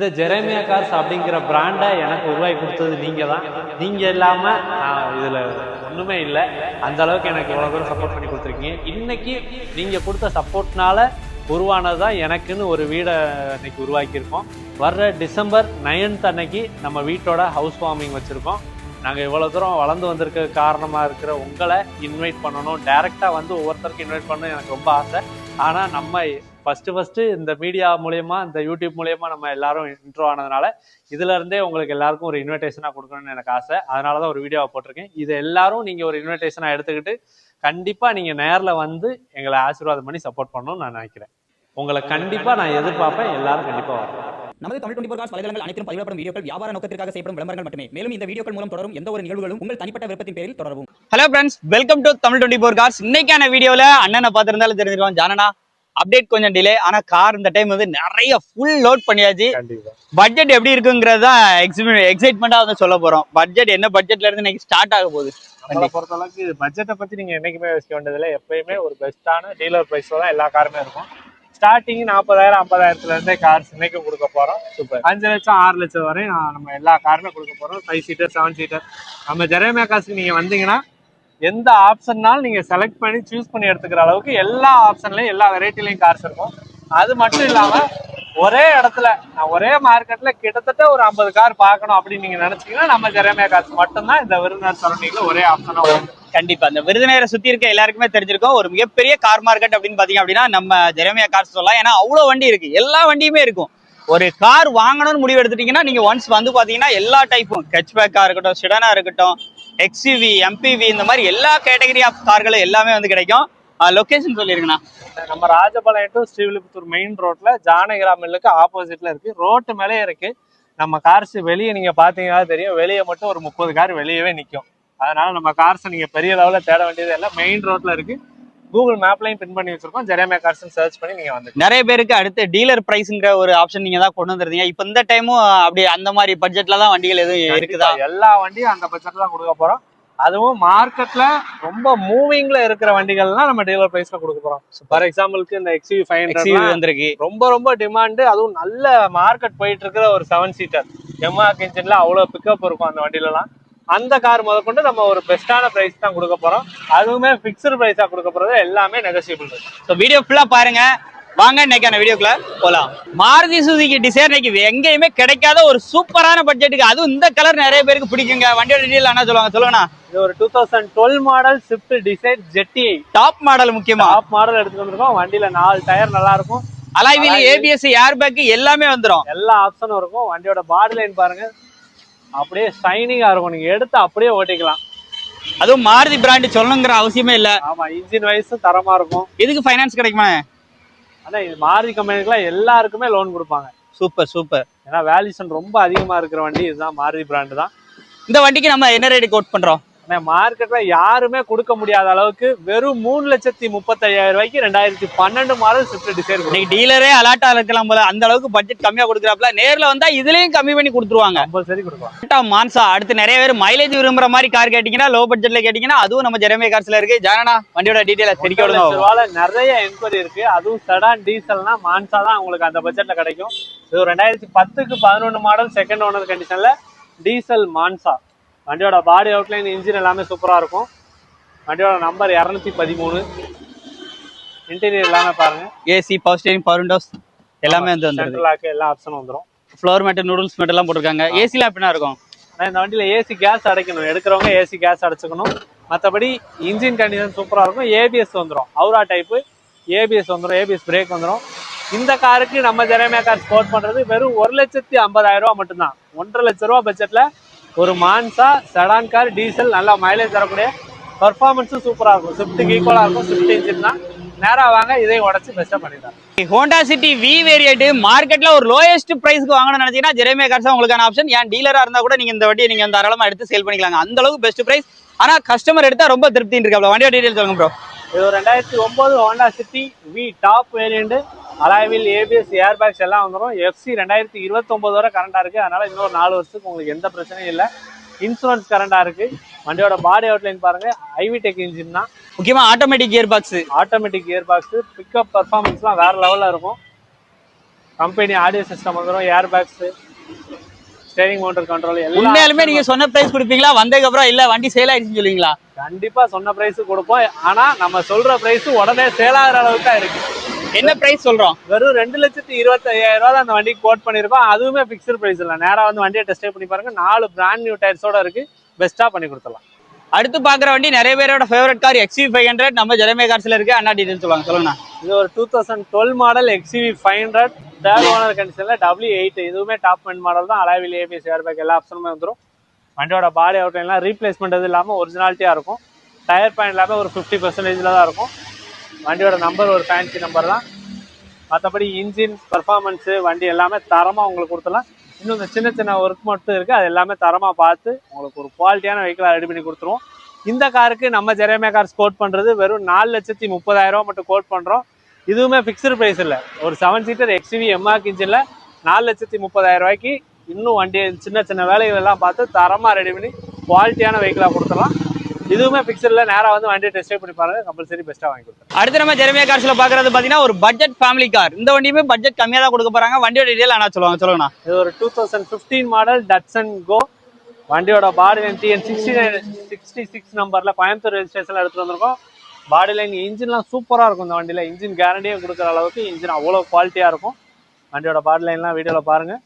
இந்த Jeremiah cars அப்படிங்கிற பிராண்டை எனக்கு உருவாக்கி கொடுத்தது நீங்க தான் நீங்க இல்லாம நான் இதுல ஒண்ணுமே இல்லை. அந்த அளவுக்கு எனக்கு இவ்வளவு தூரம் சப்போர்ட் பண்ணி கொடுத்துருக்கீங்க. இன்னைக்கு நீங்க கொடுத்த சப்போர்ட்னால உருவானது தான் எனக்குன்னு ஒரு வீடை இன்னைக்கு உருவாக்கியிருக்கோம். வர்ற டிசம்பர் நைன்த் அன்னைக்கு நம்ம வீட்டோட ஹவுஸ் வார்மிங் வச்சுருக்கோம். நாங்கள் இவ்வளோ தூரம் வளர்ந்து வந்திருக்க காரணமாக இருக்கிற உங்களை இன்வைட் பண்ணணும். டேரெக்டாக வந்து ஒவ்வொருத்தருக்கும் இன்வைட் பண்ணணும் எனக்கு ரொம்ப ஆசை. ஆனால் நம்ம ஃபஸ்ட்டு ஃபஸ்ட்டு இந்த மீடியா மூலயமா இந்த யூடியூப் மூலயமா நம்ம எல்லாரும் இன்ட்ரோ ஆனதுனால இதுல இருந்தே உங்களுக்கு எல்லாருக்கும் ஒரு இன்விடேஷனாக கொடுக்கணும்னு எனக்கு ஆசை. அதனால தான் ஒரு வீடியோவை போட்டிருக்கேன். இது எல்லாரும் நீங்கள் ஒரு இன்விடேஷனாக எடுத்துக்கிட்டு கண்டிப்பாக நீங்கள் நேரில் வந்து எங்களை ஆசீர்வாதம் பண்ணி சப்போர்ட் பண்ணணும்னு நான் நினைக்கிறேன். உங்களை கண்டிப்பாக நான் எதிர்பார்ப்பேன் எல்லாரும் கண்டிப்பாக வரணும். நமது தமிழ் டுவெண்டி ஃபோர் வலைதளங்கள் அனைத்தும் பதிவிடப்படும் வீடியோக்கள் வியாபார நோக்கத்திற்காக செய்யப்படும் விளம்பரங்கள் மட்டுமே. மேலும் இந்த வீடியோக்கள் மூலம் தொடரும் எந்த ஒரு நிகழ்வுகளும் உங்கள் தனிப்பட்ட விருப்பத்தின் பேரில் தொடரவும். Hello friends welcome to Tamil twenty four cars இன்னைக்கான வீடியோவில் அண்ணனை பார்த்துருந்தாலும் தெரிஞ்சிருக்கோம் ஜானனா அப்டேட் கொஞ்சம் டிலே ஆனா கார் இந்த டைம் வந்து நிறைய ஃபுல் லோட் பண்ணியாச்சு. பட்ஜெட் எப்படி இருக்குங்கிறது தான் எக்ஸைட்மெண்ட்டாக வந்து சொல்ல போறோம். பட்ஜெட் என்ன பட்ஜெட்ல இருந்து இன்னைக்கு ஸ்டார்ட் ஆக போகுது? நம்மளை பொறுத்தளவுக்கு பட்ஜெட்டை பத்தி நீங்க என்னைக்குமே யோசிக்க வேண்டியதில்லை. எப்பயுமே ஒரு பெஸ்ட்டான டீலர் பிரைஸ்ல தான் எல்லா காருமே இருக்கும். ஸ்டார்டிங் நாற்பதாயிரம் ஐம்பதாயிரத்துல இருந்தே கார்ஸ் இன்னைக்கும் கொடுக்க போறோம். சூப்பர். அஞ்சு லட்சம் ஆறு லட்சம் வரை நம்ம எல்லா காருமே கொடுக்க போறோம். ஃபைவ் சீட்டர் செவன் சீட்டர் நம்ம ஜெரேமியா காசுக்கு நீங்க வந்தீங்கன்னா எந்த ஆப்ஷன்னாலும் நீங்க செலக்ட் பண்ணி சூஸ் பண்ணி எடுத்துக்கிற அளவுக்கு எல்லா ஆப்ஷன்லயும் எல்லா வெரைட்டிலையும் கார்ஸ் இருக்கும். அது மட்டும் இல்லாம ஒரே இடத்துல நான் ஒரே மார்க்கெட்ல கிட்டத்தட்ட ஒரு ஐம்பது கார் பார்க்கணும் அப்படின்னு நீங்க நினைச்சீங்கன்னா நம்ம ஜெரேமியா காசு மட்டும்தான் இந்த விருதுநகர் சரௌண்டிங்ல ஒரே ஆப்ஷனா வரும் கண்டிப்பா. இந்த விருதுநகரை சுத்தி இருக்க எல்லாருக்குமே தெரிஞ்சிருக்கும். ஒரு மிகப்பெரிய கார் மார்க்கெட் அப்படின்னு பாத்தீங்க அப்படின்னா நம்ம ஜெரமியா கார்ஸ் சொல்லலாம். ஏன்னா அவ்வளவு வண்டி இருக்கு. எல்லா வண்டியுமே இருக்கும். ஒரு கார் வாங்கணும்னு முடிவு எடுத்துட்டீங்கன்னா நீங்க ஒன்ஸ் வந்து பாத்தீங்கன்னா எல்லா டைப்பும் கட்ச்பேக்கா இருக்கட்டும் சிடனா இருக்கட்டும் எக்ஸிவி எம்பிவி இந்த மாதிரி எல்லா கேட்டகரி ஆஃப் கார்களும் எல்லாமே வந்து கிடைக்கும். லொகேஷன் சொல்லிருங்கண்ணா. நம்ம ராஜபாளையம் டு ஸ்ரீவில்லிபுத்தூர் மெயின் ரோட்ல ஜானகிரா மில்லுக்கு ஆப்போசிட்ல இருக்கு. ரோட்டு மேலே இருக்கு. நம்ம கார்ஸ் வெளியே நீங்க பாத்தீங்கன்னா தெரியும். வெளியே மட்டும் ஒரு முப்பது கார் வெளியவே நிற்கும் அதனால நம்ம கார்ஸ் நீங்க பெரிய லெவல்ல தேட வேண்டியது இல்லை. மெயின் ரோட்ல இருக்கு. கூகுள் மேப்லையும் பின் பண்ணி வச்சிருக்கோம். ஜெரேமியா கார்ஸ் சர்ச் பண்ணி நீங்க வந்து நிறைய பேருக்கு அடுத்து டீலர் பிரைஸ்ங்கிற ஒரு ஆப்ஷன் நீங்க தான் கொண்டு வந்திருந்தீங்க. இப்போ இந்த டைமும் அப்படி அந்த மாதிரி பட்ஜெட்ல தான் வண்டிகள் எதுவும் இருக்குதா? எல்லா வண்டியும் அந்த பட்ஜெட்ல தான் கொடுக்க போறோம். அதுவும் மார்க்கெட்ல ரொம்ப மூவிங்ல இருக்கிற வண்டிகள்லாம் நம்ம டீலர் பிரைஸ்ல கொடுக்க போறோம். ஃபார் எக்ஸாம்பிளுக்கு இந்த எக்ஸ்யூ ஃபைவ் எக்ஸ்யூவி வந்திருக்கு. ரொம்ப ரொம்ப டிமாண்டு அதுவும் நல்ல மார்க்கெட் போயிட்டு இருக்கிற ஒரு செவன் சீட்டர் எம்ஆர்க் இன்ஜின்ல அவ்வளவு பிக்கப் இருக்கும் அந்த வண்டியிலலாம் அந்த கார் முதற்கொண்டு நம்ம ஒரு பெஸ்டான பிரைஸ் தான் கொடுக்க போறோம். அதுவுமே ஃபிக்ஸ்டு பிரைஸா கொடுக்க போறது எல்லாமே நெகசியபிள் ஸோ வீடியோ ஃபுல்லா பாருங்க. வாங்க இன்னைக்கான வீடியோக்குள்ள போலாம். மாருதி சுசுகி டிசைர் இன்னைக்கு எங்கேயுமே கிடைக்காத ஒரு சூப்பரான பட்ஜெட்டுக்கு அதுவும் இந்த கலர் நிறைய பேருக்கு பிடிக்குங்க. வண்டியோட டீட்டெயில் என்ன சொல்லுவாங்க. சொல்லுங்கண்ணா. இது ஒரு two thousand twelve model Swift Dzire ZDi top model முக்கியமா? டாப் மாடல் எடுத்துட்டு வந்திருக்கோம். வண்டியில நாலு டயர் நல்லா இருக்கும். அலாய்வில் ஏபிஎஸ் ஏர் பேக் எல்லாமே வந்துரும். எல்லா ஆப்ஷனும் இருக்கும். வண்டியோட பாடி லைன் பாருங்க. அப்படியே ஷைனிங்கா இருக்கும். நீங்க எடுத்து அப்படியே ஓட்டிக்கலாம். அதுவும் மாருதி பிராண்ட் சொல்லணுங்கிற அவசியமே இல்ல. ஆமா இன்ஜின் வைஸும் தரமா இருக்கும். இதுக்கு ஃபைனான்ஸ் கிடைக்குமா? ஆனா இது மாருதி கம்பெனிக்குலாம் எல்லாருக்குமே லோன் கொடுப்பாங்க. சூப்பர் சூப்பர் ஏன்னா வேல்யூஷன் ரொம்ப அதிகமா இருக்கிற வண்டி இதுதான் மாருதி பிராண்டு தான். இந்த வண்டிக்கு நம்ம என்ன ரேட் கோட் பண்றோம்? ஆனா மார்க்கெட்ல யாருமே கொடுக்க முடியாத அளவுக்கு வெறும் மூணு லட்சத்தி முப்பத்தையாயிரம் ரூபாய்க்கு ரெண்டாயிரத்தி பன்னெண்டு மாடல் ஸ்விஃப்ட் டிசைர் இன்னைக்கு டீலரே அலாட்டா இருக்கலாம் போல. அந்த அளவுக்கு பட்ஜெட் கம்மியா கொடுக்குறாப்ல நேர்ல வந்தா இதுலயும் கம்மி பண்ணி கொடுத்துருவாங்க. கம்பல்சரி கொடுக்கலாம். மான்சா அடுத்து நிறைய பேர் மைலேஜ் விரும்புற மாதிரி கார் கேட்டீங்கன்னா லோ பட்ஜெட்ல கேட்டீங்கன்னா அதுவும் நம்ம ஜெரமே கார்ஸ்ல இருக்கு. ஜானனா வண்டியோட டீடைல தெரிவிக்க விடுங்க. நிறைய என்கொயரி இருக்கு. அதுவும் செடான் டீசல்னா மான்சா தான் உங்களுக்கு அந்த பட்ஜெட்ல கிடைக்கும். இது ரெண்டாயிரத்தி பத்துக்கு பதினொன்று மாடல் செகண்ட் ஓனர் கண்டிஷன்ல டீசல் மான்சா வண்டியோட பாடி அவுட்லைன் இன்ஜின் எல்லாமே சூப்பரா இருக்கும். வண்டியோட நம்பர் இரநூத்தி பதிமூணு. இன்டீரியர் எல்லாமே பாருங்க. AC power steering power windows எல்லாமே வந்து வந்துருது. லாக் எல்லா ஆப்ஷனும் வந்துடும் ஃப்ளோர் மேட் நூடுல்ஸ் மேட் எல்லாம் போட்டிருக்காங்க. ஏசில எப்படின்னா இருக்கும்? இந்த வண்டியில ஏசி கேஸ் அடைக்கணும். எடுக்கிறவங்க ஏசி கேஸ் அடைச்சுக்கணும். மற்றபடி இன்ஜின் கண்டிஷன் சூப்பரா இருக்கும். ஏபிஎஸ் வந்துடும் அவுரா டைப்பு ஏபிஎஸ் வந்துடும் ஏபிஎஸ் பிரேக் வந்துடும் இந்த காருக்கு நம்ம ஜெரேமியா கார் ஸ்போர்ட் பண்றது வெறும் ஒரு லட்சத்தி ஐம்பதாயிரம் ரூபா மட்டும்தான். ஒன்றரை லட்ச ரூபா பட்ஜெட்ல ஒரு மான்சா செடான் கார் டீசல் நல்லா மைலேஜ் தரக்கூடிய பர்ஃபார்மன்ஸும் சூப்பரா இருக்கும். ஸ்விஃப்ட்டுக்கு ஈக்குவலா இருக்கும். ஸ்விஃப்ட் இன்ஜின் தான். நேரா வாங்க இதையும் உடச்சு பெஸ்ட்டாக பண்ணிடலாம். ஹோண்டா சிட்டி வி வேரியட் மார்க்கெட்ல ஒரு லோயஸ்ட் பிரைஸ்க்கு வாங்கணும்னு நினைச்சீங்கன்னா ஜெரமே கார்ஸ் உங்களுக்கான ஆப்ஷன் ஏன் டீலரா இருந்தா கூட நீங்க இந்த வண்டியை நீங்க தாராளமா எடுத்து சேல் பண்ணிக்கலாங்க. அந்த அளவுக்கு பெஸ்ட் பிரைஸ் ஆனா கஸ்டமர் எடுத்தா ரொம்ப திருப்தி இருக்கு வண்டியோட டீடைல் சொல்லுங்க ப்ரோ இது ஒரு ரெண்டாயிரத்தி ஒன்பது Honda City V top variant alloy wheel ABS air bags எல்லாம் வந்துடும் எஃப்சி ரெண்டாயிரத்தி இருபத்தொம்போது வரை கரண்டாக இருக்குது அதனால இன்னொரு நாலு வருஷத்துக்கு உங்களுக்கு எந்த பிரச்சனையும் இல்லை. இன்சூரன்ஸ் கரண்டாக இருக்குது வண்டியோட பாடி அவுட்லைன் பாருங்க. ஐவி டெக் இன்ஜின் தான். முக்கியமா automatic gear box automatic gear box pickup பர்ஃபார்மன்ஸ்லாம் வேற லெவலில் இருக்கும். கம்பெனி ஆடியோ சிஸ்டம் வந்துடும் air bags steering mounted control எல்லாம் உண்மையாலுமே நீங்க சொன்ன பிரைஸ் கொடுப்பீங்களா? வந்ததுக்கு அப்புறம் இல்ல வண்டி சேல் ஆயிடுச்சுன்னு சொல்லுவீங்களா கண்டிப்பா சொன்ன பிரைஸ் கொடுப்போம். ஆனா நம்ம சொல்ற பிரைஸ் உடனே சேல் ஆகிற அளவுக்கு தான் இருக்கு. என்ன பிரைஸ் சொல்றோம்? வெறும் ரெண்டு லட்சத்தி இருபத்தி ஐயாயிரம் ரூபாய் அந்த வண்டிக்கு கோட் பண்ணிருக்கோம். அதுவுமே பிக்சர் பிரைஸ் இல்ல. நேரா வந்து வண்டியை டெஸ்ட் பண்ணி பாருங்க. நாலு பிராண்ட் நியூ டயர்ஸோட இருக்கு. பெஸ்டா பண்ணி கொடுத்துடலாம். அடுத்து பாக்குற வண்டி நிறைய பேரோட favourite car XUV five hundred நம்ம ஜெரமே கார்ஸ்ல இருக்கு. அண்ணா டீடைல் சொல்லுவாங்க. சொல்லுங்க இது ஒரு two thousand twelve model XUV five hundred third owner கண்டிஷன்ல டபிள்யூ எயிட் இதுவுமே டாப் மெண்ட் மாடல் தான். அலாவில் ஏபிஎஸ் ஏர் பேக் எல்லா ஆப்ஷனுமே வந்துடும் வண்டியோட பாடி அவுட்லைன்லாம் ரீப்ளேஸ்மெண்ட் எதுவும் இல்லாமல் ஒரிஜினாலிட்டியாக இருக்கும். டயர் பாயிண்ட் எல்லாமே ஒரு ஃபிஃப்டி பர்சன்டேஜில் தான் இருக்கும். வண்டியோட நம்பர் ஒரு ஃபேன்சி நம்பர் தான். மற்றபடி இன்ஜின் பர்ஃபார்மன்ஸு வண்டி எல்லாமே தரமாக உங்களுக்கு கொடுத்துடலாம். இன்னும் இந்த சின்ன சின்ன ஒர்க் மட்டும் இருக்குது அது எல்லாமே தரமாக பார்த்து உங்களுக்கு ஒரு குவாலிட்டியான வெஹிக்கிளாக ரெடி பண்ணி கொடுத்துருவோம். இந்த காருக்கு நம்ம ஜெரேமியா கார்ஸ் கோட் பண்ணுறது வெறும் நாலு லட்சத்தி முப்பதாயிரரூவா மட்டும் கோட் பண்ணுறோம் இதுவுமே ஃபிக்ஸ்டு ப்ரைஸ் இல்லை. ஒரு செவன் சீட்டர் எக்ஸ்வி எம்ஆர்க் இன்ஜினில் நாலு லட்சத்தி முப்பதாயிரம் ரூபாய்க்கு இன்னும் வண்டி சின்ன சின்ன வேலைகள் எல்லாம் பார்த்து தரமாக ரெடி பண்ணி குவாலிட்டியான வெஹிக்கிளாக கொடுத்துடலாம். இதுவுமே ஃபிக்ஸடில் நேராக வந்து வண்டியை டெஸ்ட் பண்ணி பாருங்க. கம்பல்சரி பெஸ்ட்டாக வாங்கி கொடுத்துருவோம். அடுத்து நம்ம ஜெரமே கார்ஸ்ல பாக்குறது பாத்தீங்கன்னா ஒரு பட்ஜெட் ஃபேமிலி கார் இந்த வண்டியுமே பட்ஜெட் கம்மியா தான் கொடுக்க போறாங்க. வண்டியோட டீடைல் அண்ணா சொல்லுவாங்க. சொல்லுங்கண்ணா. இது ஒரு two thousand fifteen model Datsun Go வண்டியோட body line TN sixty nine sixty six நம்பரில் கோயம்புத்தூர் ரெஜிஸ்ட்ரேஷனில் எடுத்துகிட்டு வந்திருக்கோம். பாடி லைன் இன்ஜின்லாம் சூப்பராக இருக்கும் இந்த வண்டியில். இன்ஜின் கேரண்டியே கொடுக்குற அளவுக்கு இன்ஜின் அவ்வளோ குவாலிட்டியாக இருக்கும். வண்டியோட பாடி லைன்லாம் வீடியோவில் பாருங்கள்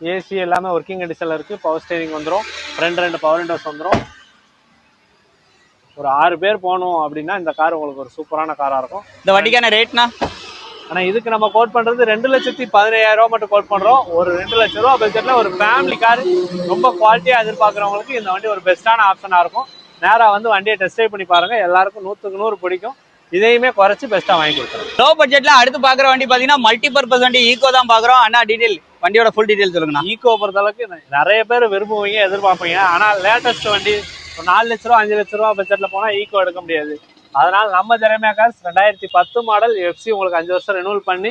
ஏசி எல்லாமே ஒர்க்கிங் கண்டிஷனில் இருக்குது பவர் ஸ்டேரிங் வந்துடும் ரெண்டு ரெண்டு பவர் விண்டோஸ் வந்துடும் ஒரு ஆறு பேர் போகணும் அப்படின்னா இந்த கார் உங்களுக்கு ஒரு சூப்பரான காராக இருக்கும். இந்த வண்டிக்கான ரேட்னா ஆனா இதுக்கு நம்ம கோட் பண்றது ரெண்டு லட்சத்தி பதினையாயிரம் ரூபாய் மட்டும் கோட் பண்றோம். ஒரு ரெண்டு லட்சம் ரூபா பட்ஜெட்ல ஒரு ஃபேமிலி கார் ரொம்ப குவாலிட்டியா எதிர்பார்க்கறவங்களுக்கு இந்த வண்டி ஒரு பெஸ்ட்டான ஆப்ஷனா இருக்கும். நேரா வந்து வண்டியை டெஸ்ட் ட்ரைவ் பண்ணி பாருங்க. எல்லாருக்கும் நூத்துக்கு நூறு பிடிக்கும். இதையுமே குறைச்சு பெஸ்ட்டா வாங்கி கொடுத்துருவோம். லோ பட்ஜெட்ல அடுத்து பாக்குற வண்டி பாத்தீங்கன்னா மல்டி பர்பஸ் வண்டி ஈகோ தான் பாக்குறோம் அண்ணா டீடைல் வண்டியோட ஃபுல் டீடைல் சொல்லுங்கண்ணா. ஈக்கோ பொறுத்த அளவுக்கு நிறைய பேர் விரும்புவீங்க எதிர்பார்ப்பீங்க. ஆனா லேட்டஸ்ட் வண்டி ஒரு நாலு லட்ச ரூபா அஞ்சு லட்ச ரூபா பட்ஜெட்ல போனா ஈக்கோ எடுக்க முடியாது. அதனால நம்ம ஜெரமியா கார்ஸ் ரெண்டாயிரத்தி பத்து மாடல் எஃப்சி உங்களுக்கு அஞ்சு வருஷம் ரெனுவல் பண்ணி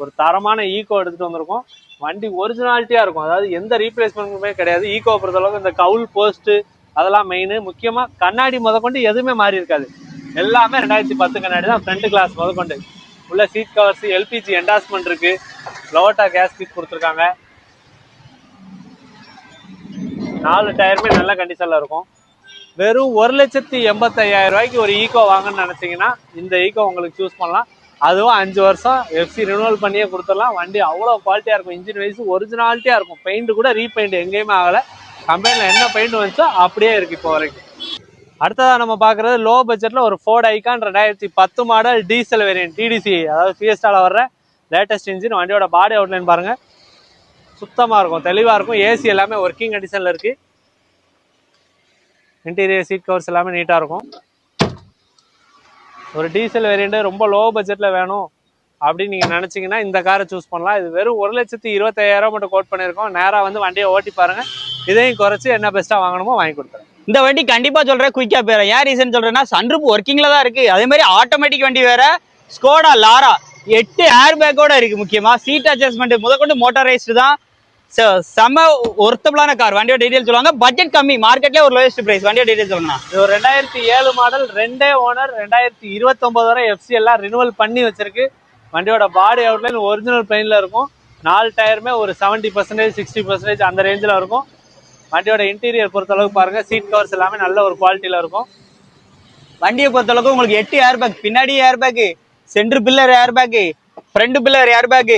ஒரு தரமான ஈக்கோ எடுத்துட்டு வந்திருக்கோம். வண்டி ஒரிஜினாலிட்டியா இருக்கும். அதாவது எந்த ரீப்ளேஸ்மெண்ட்டுமே கிடையாது. ஈக்கோ பொறுத்த அளவுக்கு இந்த கவுல் போஸ்ட் அதெல்லாம் மெயின் முக்கியமா கண்ணாடி முதற்கொண்டு எதுவுமே மாறி இருக்காது. எல்லாமே ரெண்டாயிரத்தி பத்து கண்ணாடி தான் ஃப்ரண்ட் கிளாஸ் முதற்கொண்டு. உள்ள சீட் கவர்ஸ் எல்பிஜி என்டாஸ்மெண்ட் இருக்கு. லோட்டா கேஸ் கிட் கொடுத்துருக்காங்க. நாலு டயருமே நல்ல கண்டிஷன்ல இருக்கும். வெறும் ஒரு லட்சத்தி எண்பத்தையாயிரம் ரூபாய்க்கு ஒரு ஈக்கோ வாங்கன்னு நினச்சிங்கன்னா இந்த ஈக்கோ உங்களுக்கு சூஸ் பண்ணலாம். அதுவும் அஞ்சு வருஷம் எஃப்சி ரினுவல் பண்ணியே கொடுத்துடலாம். வண்டி அவ்வளோ குவாலிட்டியாக இருக்கும். இன்ஜின் வைஸ் ஒரிஜினாலிட்டியாக இருக்கும். பெயிண்ட் கூட ரீபெயிண்ட் எங்கேயுமே ஆகலை. கம்பெனியில் என்ன பெயிண்ட் வந்துச்சோ அப்படியே இருக்குது இப்போ வரைக்கும். அடுத்ததாக நம்ம பார்க்குறது லோ பட்ஜெட்டில் ஒரு ஃபோர்ட் ஐக்கான் ரெண்டாயிரத்தி பத்து மாடல் டீசல் வேரியன்ட் டிடிசி அதாவது ஃபியஸ்டாவில் வர்ற லேட்டஸ்ட் இன்ஜின் வண்டியோட பாடி அவுட்லைன் பாருங்கள் சுத்தமாக இருக்கும் தெளிவாக இருக்கும். ஏசி எல்லாமே ஒர்க்கிங் கண்டிஷனில் இருக்குது இன்டீரியர் சீட் கவர்ஸ் எல்லாமே நீட்டாக இருக்கும். ஒரு டீசல் வேரியண்ட்டு ரொம்ப லோ பட்ஜெட்டில் வேணும் அப்படின்னு நீங்கள் நினச்சிங்கன்னா இந்த காரை சூஸ் பண்ணலாம். இது வெறும் ஒரு லட்சத்தி இருபத்தாயிரம் மட்டும் கோட் பண்ணியிருக்கோம். நேராக வந்து வண்டியை ஓட்டி பாருங்கள் இதையும் குறைச்சி என்ன பெஸ்ட்டாக வாங்கணுமோ வாங்கி கொடுத்துறேன் இந்த வண்டி கண்டிப்பாக சொல்றேன் குயிக்கா போயிடும் ஏன் ரீசன் சொல்றேன்னா சன்ரூப் ஒர்க்கிங்ல தான் இருக்கு. அதே மாதிரி ஆட்டோமேட்டிக் வண்டி வேற ஸ்கோடா லாரா எட்டு ஏர் பேக்கோட இருக்கு முக்கியமா. சீட் அட்ஜஸ்ட்மெண்ட் முதற்கொண்டு மோட்டரைஸ்டு தான். So, செம ஒர்த்தபிளான கார் வண்டியோட டீடைல் சொல்லுவாங்க. பட்ஜெட் கம்மி. மார்க்கெட்ல ஒரு லோயஸ்ட் பிரைஸ் வண்டியோட டீடைல் சொல்லுங்கண்ணா. இது ஒரு ரெண்டாயிரத்தி ஏழு மாடல் ரெண்டே ஓனர் ரெண்டாயிரத்தி இருபத்தொம்போது வரை எஃப்சி எல்லாம் ரினுவல் பண்ணி வச்சிருக்கு. வண்டியோட பாடி அவுட்லைன் ஒரிஜினல் பிளைனில் இருக்கும். நாலு டயருமே ஒரு செவன்ட்டி பர்சன்டேஜ் சிக்ஸ்டி பர்சன்டேஜ் அந்த ரேஞ்சில் இருக்கும். வண்டியோட இன்டீரியர் பொறுத்தளவுக்கு பாருங்க. சீட் கவர்ஸ் எல்லாமே நல்ல ஒரு குவாலிட்டியில் இருக்கும். வண்டியை பொறுத்தளவுக்கு உங்களுக்கு எட்டு ஏர் பேக் பின்னாடி air bag centre pillar air bag front pillar air bag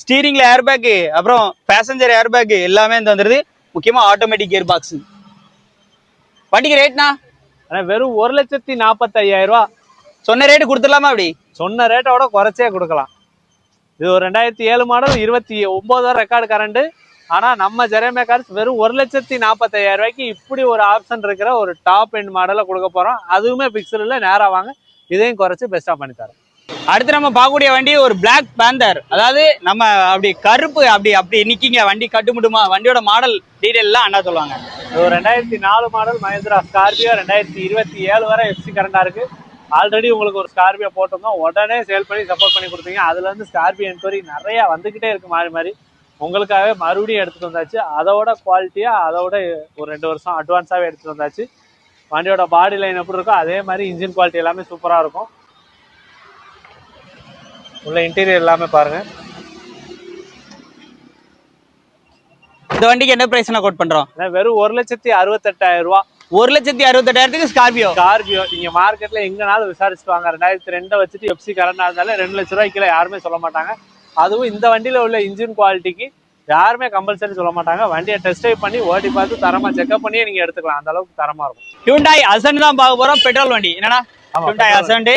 ஸ்டீரிங்ல air bag அப்புறம் பேசஞ்சர் ஏர் பேக் எல்லாமே இந்த வந்துருது. முக்கியமா ஆட்டோமேட்டிக் கியர் பாக்ஸ் வண்டிக்கு ரேட்னா ஆனால் வெறும் ஒரு லட்சத்தி நாற்பத்தையாயிரம் ரூபா. சொன்ன ரேட்டு கொடுத்துடலாமா அப்படி? சொன்ன ரேட்டோட குறைச்சே கொடுக்கலாம். இது ஒரு ரெண்டாயிரத்தி ஏழு மாடல் இருபத்தி ஒன்பது வரை ரெக்கார்டு கரண்ட் ஆனா நம்ம ஜெரேமே கார்ஸ் வெறும் ஒரு லட்சத்தி நாற்பத்தையாயிரம் ரூபாய்க்கு இப்படி ஒரு ஆப்ஷன் இருக்கிற ஒரு டாப் எண்ட் மாடலை கொடுக்க போறோம். அதுவுமே பிக்சலில் நேரா வாங்க. இதையும் குறைச்சு பெஸ்டா பண்ணி தரேன் அடுத்து நம்ம பார்க்கக்கூடிய வண்டி ஒரு பிளாக் பேந்தர் அதாவது நம்ம அப்படி கருப்பு அப்படி அப்படி நிக்கிங்க. வண்டி கட்டுமுட்டுமா வண்டியோட மாடல் டீடைல் அண்ணா சொல்லுவாங்க. ஒரு ரெண்டாயிரத்தி நாலு மாடல் மஹேந்திரா ஸ்கார்பியோ ரெண்டாயிரத்தி இருபத்தி ஏழு வரை எஃப்சி கரண்டா இருக்கு. ஆல்ரெடி உங்களுக்கு ஒரு ஸ்கார்பியோ போட்டிருந்தோம். உடனே சேல் பண்ணி சப்போர்ட் பண்ணி கொடுத்தீங்க. அதுல இருந்து ஸ்கார்பியோ என்கொயரி நிறைய வந்துகிட்டே இருக்கு மாறி மாறி. உங்களுக்காகவே மறுபடியும் எடுத்துட்டு வந்தாச்சு. அதோட குவாலிட்டியா அதோட ஒரு ரெண்டு வருஷம் அட்வான்ஸாவே எடுத்துட்டு வந்தாச்சு. வண்டியோட பாடி லைன் எப்படி இருக்கோ அதே மாதிரி இன்ஜின் குவாலிட்டி எல்லாமே சூப்பராக இருக்கும். உள்ள இன்டீரியர் எல்லாமே பாருங்க. இந்த வண்டிக்கு என்ன பிரைஸ் நான் கோட் பண்றோம்? ஆனா வெறும் ஒரு லட்சத்தி அறுபத்தெட்டாயிரம் ரூபா. ஒரு லட்சத்தி அறுபத்தெட்டாயிரத்துக்கு ஸ்கார்பியோ ஸ்கார்பியோ நீங்க மார்க்கெட்ல எங்கனாலும் விசாரிச்சுட்டு வாங்க. ரெண்டாயிரத்தி ரெண்டை வச்சுட்டு எஃப்சி கரண்டா இருந்தாலும் ரெண்டு லட்ச ரூபாய்க்கு கீழே யாருமே சொல்ல மாட்டாங்க. அதுவும் இந்த வண்டியில உள்ள இன்ஜின் குவாலிட்டிக்கு யாருமே கம்பல்சரி சொல்ல மாட்டாங்க. வண்டியை டெஸ்ட் ட்ரைவ் பண்ணி ஓட்டி பார்த்து தரமா செக்அப் பண்ணியே நீங்க எடுத்துக்கலாம். அந்த அளவுக்கு தரமா இருக்கும். ஹியூண்டாய் அசன்ட் தான் பார்க்க போறோம். பெட்ரோல் வண்டி. என்னடா ஆமா, ஹியூண்டாய். அசன்ட்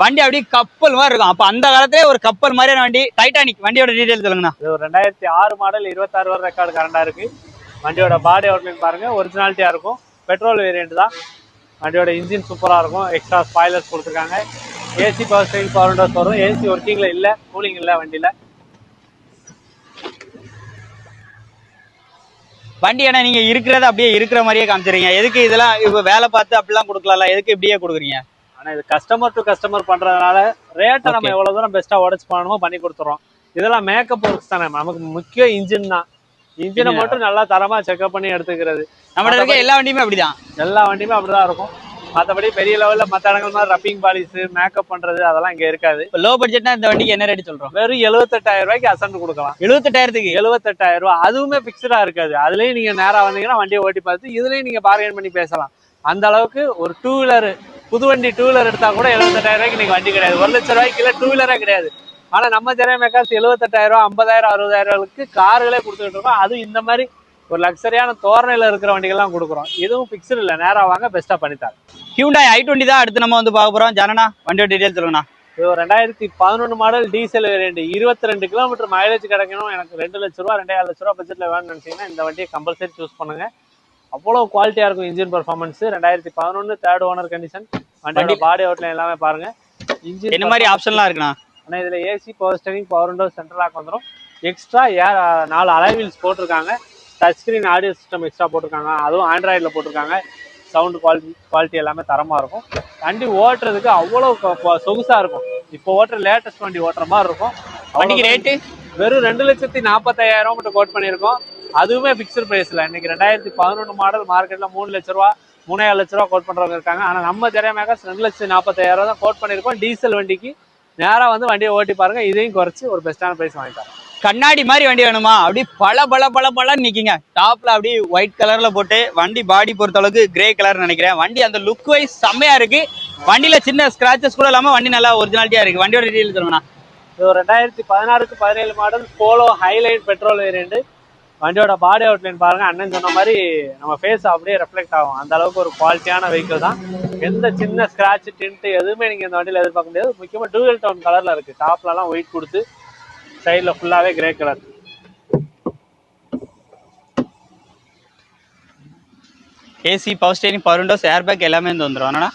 வண்டி அப்படியே கப்பல் மாதிரி இருக்கும். அப்ப அந்த காலத்திலே ஒரு கப்பல் மாதிரியான வண்டி டைட்டானிக் வண்டியோட டீடைல் சொல்லுங்கண்ணா. இது ஒரு ரெண்டாயிரத்தி ஆறு மாடல் இருபத்தாறு வர ரெக்கார்டு கரண்டா இருக்கு. வண்டியோட பாடி அவுட்லைன் பாருங்க. ஒரிஜினாலிட்டியா இருக்கும். பெட்ரோல் வேரியன்ட் தான். வண்டியோட இன்ஜின் சூப்பரா இருக்கும். எக்ஸ்ட்ரா ஸ்பாய்லர்ஸ் கொடுத்துருக்காங்க. AC power steering power windows வரும். ஏசி ஒர்க்கிங்ல இல்ல. கூலிங் இல்ல வண்டியில. வண்டி ஏன்னா நீங்க இருக்கிறத அப்படியே இருக்கிற மாதிரியே காமிச்சிருங்க எதுக்கு இதெல்லாம் இப்ப வேலை பார்த்து அப்படிலாம் கொடுக்கலாம்ல? எதுக்கு இப்படியே கொடுக்குறீங்க? ஆனா இது கஸ்டமர் டு கஸ்டமர் பண்றதுனால ரேட்டை நம்ம. எவ்வளவு தூரம் பெஸ்ட்டா உடச்சு பண்ணணுமோ பண்ணி கொடுத்துறோம். இதெல்லாம் மேக்கப் ஒர்க்ஸ் தானே நமக்கு முக்கியம் இன்ஜின் தான். இன்ஜினை. மட்டும் நல்லா தரமா செக்அப் பண்ணி எடுத்துக்கிறது. நம்மகிட்ட இருக்க எல்லா வண்டியுமே அப்படிதான். எல்லா வண்டியுமே அப்படிதான் இருக்கும். மற்றபடி பெரிய லெவல்ல மற்ற இடங்கள் மாதிரி ரப்பிங் பாலிஸ் மேக்கப் பண்றது அதெல்லாம் இங்க இருக்காது. இப்போ லோ பட்ஜெட்னா இந்த வண்டிக்கு என்ன ரேட் சொல்றோம்? வெறும் எழுபத்தெட்டாயிரம் ரூபாய்க்கு அசன்ட் கொடுக்கலாம். எழுபத்தெட்டாயிரத்துக்கு எழுபத்தெட்டாயிரம் ரூபாய் அதுவுமே பிக்சடா இருக்காது. அதுலயும் நீங்க நேரா வந்தீங்கன்னா வண்டியை ஓட்டி பார்த்து இதுலயும் நீங்க பார்கெயின் பண்ணி பேசலாம். அந்த அளவுக்கு ஒரு டூ வீலர் புது வண்டி டூ வீலர் எடுத்தா கூட எழுபத்தெட்டாயிரம் ரூபாய்க்கு நீங்க வண்டி கிடையாது. ஒரு லட்சம் ரூபாய்க்கு இல்ல டூ வீலரே கிடையாது. ஆனா நம்ம ஜெரே மெக்காஸ் எழுபத்தெட்டாயிரம் ரூபாய் ஐம்பதாயிரம் அறுபதாயிரங்களுக்கு கார்களே கொடுத்துட்டு இருக்கோம். அதுவும் இந்த மாதிரி ஒரு லக்ஸரியான தோரணையில இருக்கிற வண்டிகள்லாம் கொடுக்குறோம். இதுவும் பிக்சர் இல்ல. நேரா வாங்க பெஸ்டா பண்ணித்தாங்க ஹியூண்டாய் ஐ டுவெண்ட்டி தான் அடுத்து நம்ம வந்து பார்க்க போறோம். ஜனனா வண்டியோட டீடைல் சொல்லுங்கண்ணா. இது ஒரு ரெண்டாயிரத்தி பதினொன்று மாடல் டீசல் வேரியண்ட் இருபத்தி ரெண்டு கிலோமீட்டர் மைலேஜ் கிடைக்கணும். எனக்கு ரெண்டு லட்ச ரூபா ரெண்டே லட்ச ரூபா பட்ஜெட்ல வேணும்னு நினைச்சீங்கன்னா இந்த வண்டியை கம்பல்சரி சூஸ் பண்ணுங்க. அவ்வளோ குவாலிட்டியா இருக்கும் இன்ஜின் பர்ஃபார்மன்ஸ் ரெண்டாயிரத்தி பதினொன்று தேர்ட் ஓனர் கண்டிஷன் வண்டியோட வண்டி- பாடி அவுட்லைன் எல்லாமே பாருங்க. இன்ஜின் என்ன மாதிரி ஆப்ஷன்லாம் இருக்குண்ணா? ஆனால் இதில் AC power steering power window central lock வந்துடும் எக்ஸ்ட்ரா ஏர் நாலு அலைவீல்ஸ் போட்டிருக்காங்க. Touch screen audio system extra போட்டிருக்காங்க. அதுவும் ஆண்ட்ராய்டில் போட்டிருக்காங்க. சவுண்ட் குவாலிட்டி குவாலிட்டி எல்லாமே தரமாக இருக்கும். வண்டி ஓட்டுறதுக்கு அவ்வளோ கொ- கொ- சொகுசா இருக்கும். இப்போ ஓட்டுற லேட்டஸ்ட் வண்டி ஓட்டுற மாதிரி இருக்கும். வண்டிக்கு ரேட்டு வெறும் ரெண்டு லட்சத்தி நாற்பத்தாயிரம் மட்டும் கோட் பண்ணியிருக்கோம். அதுவுமே பிக்சர் பிரைஸ்ல இன்னைக்கு ரெண்டாயிரத்தி பதினொன்று மாடல் மார்க்கெட்ல மூணு லட்ச ரூபா மூணாயிரம் லட்ச ரூபா கோட் பண்றவங்க இருக்காங்க. ஆனா நம்ம மேகாஸ் ரெண்டு லட்சத்தி நாற்பத்தாயிரம் தான் கோட் பண்ணியிருக்கோம். டீசல் வண்டிக்கு நேரா வந்து வண்டியை ஓட்டி பாருங்க. இதையும் குறைச்சு ஒரு பெஸ்ட்டான பிரைஸ் வாங்கிட்டாங்க கண்ணாடி மாதிரி வண்டி வேணுமா? அப்படி பல பல பல பல நிக்கிங்க. டாப்ல அப்படி ஒயிட் கலர்ல போட்டு வண்டி பாடி பொறுத்த அளவுக்கு கிரே கலர் நினைக்கிறேன். வண்டி அந்த லுக் வைஸ் செம்மையா இருக்கு. வண்டியில சின்ன ஸ்கிராச்சஸ் கூட இல்லாம வண்டி நல்லா ஒரிஜினாலிட்டியா இருக்கு. வண்டியோட டீடைல் சொல்லுங்கண்ணா. இது ரெண்டாயிரத்தி பதினாறுக்கு பதினேழு model Polo Highline petrol variant வண்டியோட பாடி அவுட்லைன் பாருங்க. அண்ணன் சொன்ன மாதிரி நம்ம ஃபேஸ் அப்படியே ரெஃப்ளெக்ட் ஆகும். அந்த அளவுக்கு ஒரு குவாலிட்டியான வெஹிக்கிள் தான். எந்த சின்ன ஸ்கிராட்ச் டிண்ட் எதுவுமே நீங்க இந்த வண்டியில எதிர்பார்க்க முடியாது. முக்கியமா டூவல் டவுன் கலர்ல இருக்கு. டாப்ல எல்லாம் ஒயிட் கொடுத்து சைடுல ஃபுல்லாவே grey colour AC power steering power windows air bag எல்லாமே வந்து வந்துடும் ஆனால்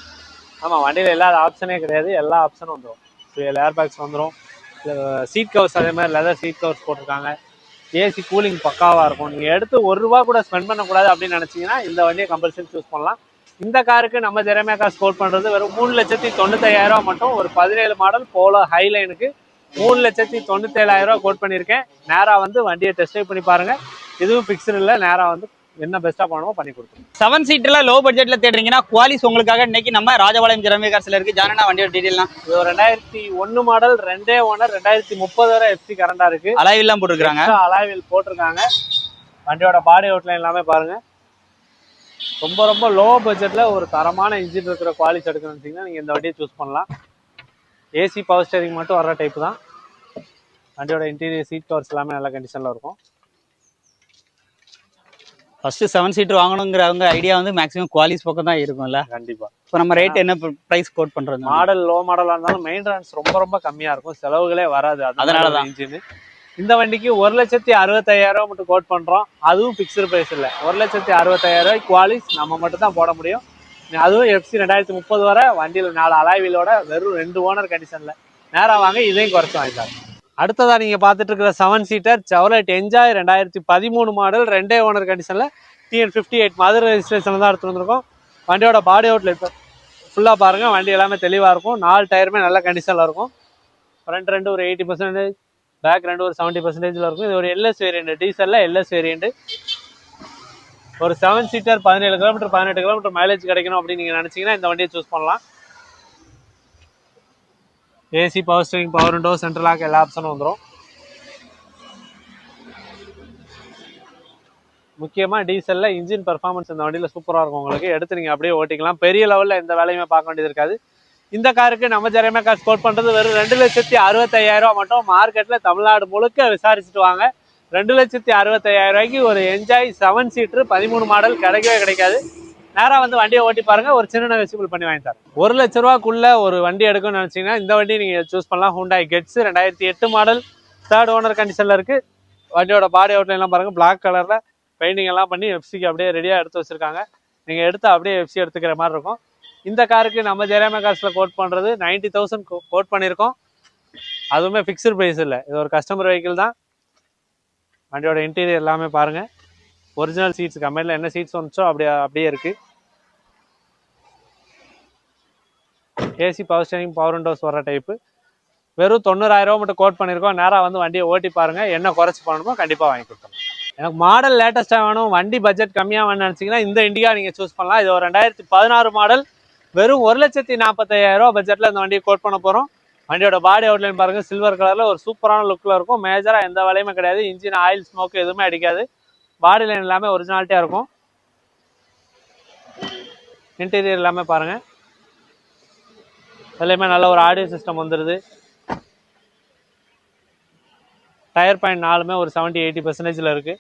ஆமா வண்டியில இல்லாத ஆப்ஷனே கிடையாது. எல்லா ஆப்ஷனும் வந்துடும் ஏர் பேக்ஸ் வந்துடும் சீட் கவர்ஸ் அதே மாதிரி லெதர் சீட் கவர்ஸ் போட்டிருக்காங்க. ஏசி கூலிங் பக்காவாக இருக்கும். நீங்கள் எடுத்து ஒரு ரூபா கூட ஸ்பெண்ட் பண்ணக்கூடாது அப்படின்னு நினச்சிங்கன்னா இந்த வண்டியை கம்பல்சரி சூஸ் பண்ணலாம். இந்த காருக்கு நம்ம ஜெரமே காசு கோட் பண்ணுறது வெறும் மூணு லட்சத்தி தொண்ணூத்தாயிரம் மட்டும். ஒரு பதினேழு மாடல் போலோ ஹைலைனுக்கு மூணு லட்சத்தி தொண்ணூத்தேழாயிரம் கோட் பண்ணியிருக்கேன். நேராக வந்து வண்டியை டெஸ்ட் ட்ரைவ் பண்ணி பாருங்கள் இதுவும் ஃபிக்ஸ்டு இல்லை நேராக வந்து என்ன பெஸ்ட்டாக பண்ணணுமோ பண்ணி கொடுத்துருவோம் செவன் சீட்ல லோ பட்ஜெட்ல தேடுறீங்கன்னா குவாலிஸ் உங்களுக்காக இன்னைக்கு நம்ம ராஜபாளையம் ஜெரமே காசுல இருக்கு. ஜானனா வண்டியோட டீடைல்லாம் இது ஒரு ரெண்டாயிரத்தி ஒன்று மாடல் ரெண்டே ஓனர் ரெண்டாயிரத்தி முப்பது வரை எஃப்சி கரண்டா இருக்கு. அலைவெல்லாம் போட்டுருக்காங்க. அலாவில் போட்டிருக்காங்க. வண்டியோட பாடி அவுட்லைன் எல்லாமே பாருங்க. ரொம்ப ரொம்ப லோ பட்ஜெட்ல ஒரு தரமான இன்ஜின் இருக்கிற குவாலிட்டி எடுக்கணும்னு வச்சீங்கன்னா நீங்க இந்த வண்டியை சூஸ் பண்ணலாம். ஏசி பவர் ஸ்டேரிங் மட்டும் வர்ற டைப் தான். வண்டியோட இன்டீரியர் சீட் கவர்ஸ் எல்லாமே நல்ல கண்டிஷன்ல இருக்கும். ஃபர்ஸ்ட் செவன் சீட்டர் வாங்கணுங்கிறவங்க ஐடியா வந்து மேக்ஸிமம் குவாலிஸ் பக்கம் தான் இருக்கும்ல. கண்டிப்பா. இப்போ நம்ம ரேட் என்ன ப்ரைஸ் கோட் பண்றது? மாடல் லோ மாடலா இருந்தாலும் மெயின்டெனன்ஸ் ரொம்ப ரொம்ப கம்மியா இருக்கும். செலவுகளே வராது. அதனாலதான். இன்ஜின் இந்த வண்டிக்கு ஒரு லட்சத்தி அறுபத்தாயிரம் ரூபாய் மட்டும் கோட் பண்றோம். அதுவும் பிக்சர் பிரைஸ் இல்ல. ஒரு லட்சத்தி அறுபத்தாயிரம் ரூபாய் குவாலிஸ் நம்ம மட்டும் தான் போட முடியும். அதுவும் எஃப்சி ரெண்டாயிரத்தி முப்பது வரை வண்டியில நாலு அலாய்விலோட வெறும் ரெண்டு ஓனர் கண்டிஷன்ல நேரா வாங்க இதையும் குறைச்சு வாங்கிட்டாங்க அடுத்ததாக நீங்கள் பார்த்துட்டு இருக்கிற செவன் சீட்டர் செவலட் என்ஜாய் ரெண்டாயிரத்தி பதிமூணு மாடல் ரெண்டே ஓனர் கண்டிஷனில் TN fifty eight Madurai registration தான் எடுத்து வந்திருக்கோம். வண்டியோட பாடி அவுட்லெட் ஃபுல்லாக பாருங்கள் வண்டி எல்லாமே தெளிவாக இருக்கும். நாலு டயருமே நல்ல கண்டிஷனில் இருக்கும். ஃப்ரண்ட் ரெண்டு ஒரு எயிட்டி பர்சன்டேஜ் பேக் ரெண்டு ஒரு செவன்ட்டி பர்சன்டேஜில் இருக்கும். இது ஒரு எல்எஸ் வேரியண்ட் டீசலில் எல்எஸ் வேரியண்ட் ஒரு செவன் சீட்டர் பதினேழு கிலோமீட்டர் பதினெட்டு கிலோமீட்டர் மைலேஜ் கிடைக்கணும் அப்படின்னு நீங்கள் நினச்சிங்கன்னா இந்த வண்டியை சூஸ் பண்ணலாம். AC power steering power window central lock எல்லா ஆப்ஷனும் வந்துடும் முக்கியமாக டீசலில் இன்ஜின் பெர்ஃபார்மன்ஸ் இந்த வண்டியில் சூப்பராக இருக்கும் உங்களுக்கு. எடுத்து நீங்கள் அப்படியே ஓட்டிக்கலாம். பெரிய லெவலில் எந்த வேலையுமே பார்க்க வேண்டியது இருக்காது. இந்த காருக்கு நம்ம ஜெரமே காசு ஸ்போர்ட் பண்ணுறது வெறும் ரெண்டு லட்சத்தி அறுபத்தையாயிரம் மட்டும். மார்க்கெட்டில் தமிழ்நாடு முழுக்க விசாரிச்சுட்டு வாங்க. ரெண்டு லட்சத்தி அறுபத்தையாயிரம் ரூபாய்க்கு ஒரு என்ஜாய் செவன் சீட்ரு பதிமூணு மாடல் கிடைக்கவே கிடைக்காது. நேராக வந்து வண்டியை ஓட்டி பாருங்கள் ஒரு சின்ன வெசிபிள் பண்ணி வாங்கி தரேன். ஒரு லட்ச ரூபாக்குள்ள ஒரு வண்டி எடுக்கணும்னு நினச்சிங்கன்னா இந்த வண்டி நீங்கள் சூஸ் பண்ணலாம். ஹூண்டாய் கெட்ஸ் ரெண்டாயிரத்தி எட்டு மாடல் தேர்ட் ஓனர் கண்டிஷனில் இருக்குது வண்டியோட பாடி அவுட்லைன்லாம் பாருங்கள் பிளாக் கலரில் பெயிண்டிங் எல்லாம் பண்ணி எஃப்சிக்கு அப்படியே ரெடியாக எடுத்து வச்சுருக்காங்க. நீங்கள் எடுத்து அப்படியே எஃப்சி எடுத்துக்கிற மாதிரி இருக்கும். இந்த காருக்கு நம்ம ஜெராமே காசில் கோட் பண்ணுறது நைன்ட்டி தௌசண்ட் கோட் பண்ணியிருக்கோம். அதுவுமே ஃபிக்ஸ்டு ப்ரைஸ் இல்லை. இது ஒரு கஸ்டமர் வெஹிக்கிள் தான். வண்டியோட இன்டீரியர் எல்லாமே பாருங்கள் ஒரிஜினல் சீட்ஸ் கம்பெனியில் என்ன சீட்ஸ் வந்துச்சோ அப்படியே அப்படியே இருக்குது AC power steering power windows வர டைப்பு வெறும் தொண்ணூறாயிரம் ரூபா மட்டும் கோட் பண்ணியிருக்கோம் நேராக வந்து வண்டியை ஓட்டி பாருங்க. என்ன குறைச்சி பண்ணணுமோ கண்டிப்பாக வாங்கி கொடுத்துருவோம் எனக்கு மாடல் லேட்டஸ்ட்டாக வேணும். வண்டி பட்ஜெட் கம்மியாக வேணும்னு நினச்சிங்கன்னா இந்த இண்டிகா நீங்கள் சூஸ் பண்ணலாம். இது ஒரு ரெண்டாயிரத்தி பதினாறு மாடல் வெறும் ஒரு லட்சத்தி நாற்பத்தையாயிரரூவா பட்ஜெட்டில் இந்த வண்டியை கோட் பண்ண போகிறோம் வண்டியோட பாடி அவுட்லைன் பாருங்கள் சில்வர் கலரில் ஒரு சூப்பரான லுக்கில் இருக்கும். மேஜராக எந்த வேலையுமே கிடையாது. இன்ஜின் ஆயில் ஸ்மோக் எதுவுமே அடிக்காது. பாடி லைன் எல்லாமே ஒரிஜினாலிட்டியாக இருக்கும். இன்டீரியர் எல்லாமே பாருங்கள் எல்லாமே நல்ல ஒரு ஆடியோ சிஸ்டம் வந்துடுது டயர் பாயிண்ட் நாலுமே ஒரு செவன்ட்டி எயிட்டி பர்சன்டேஜில் இருக்குது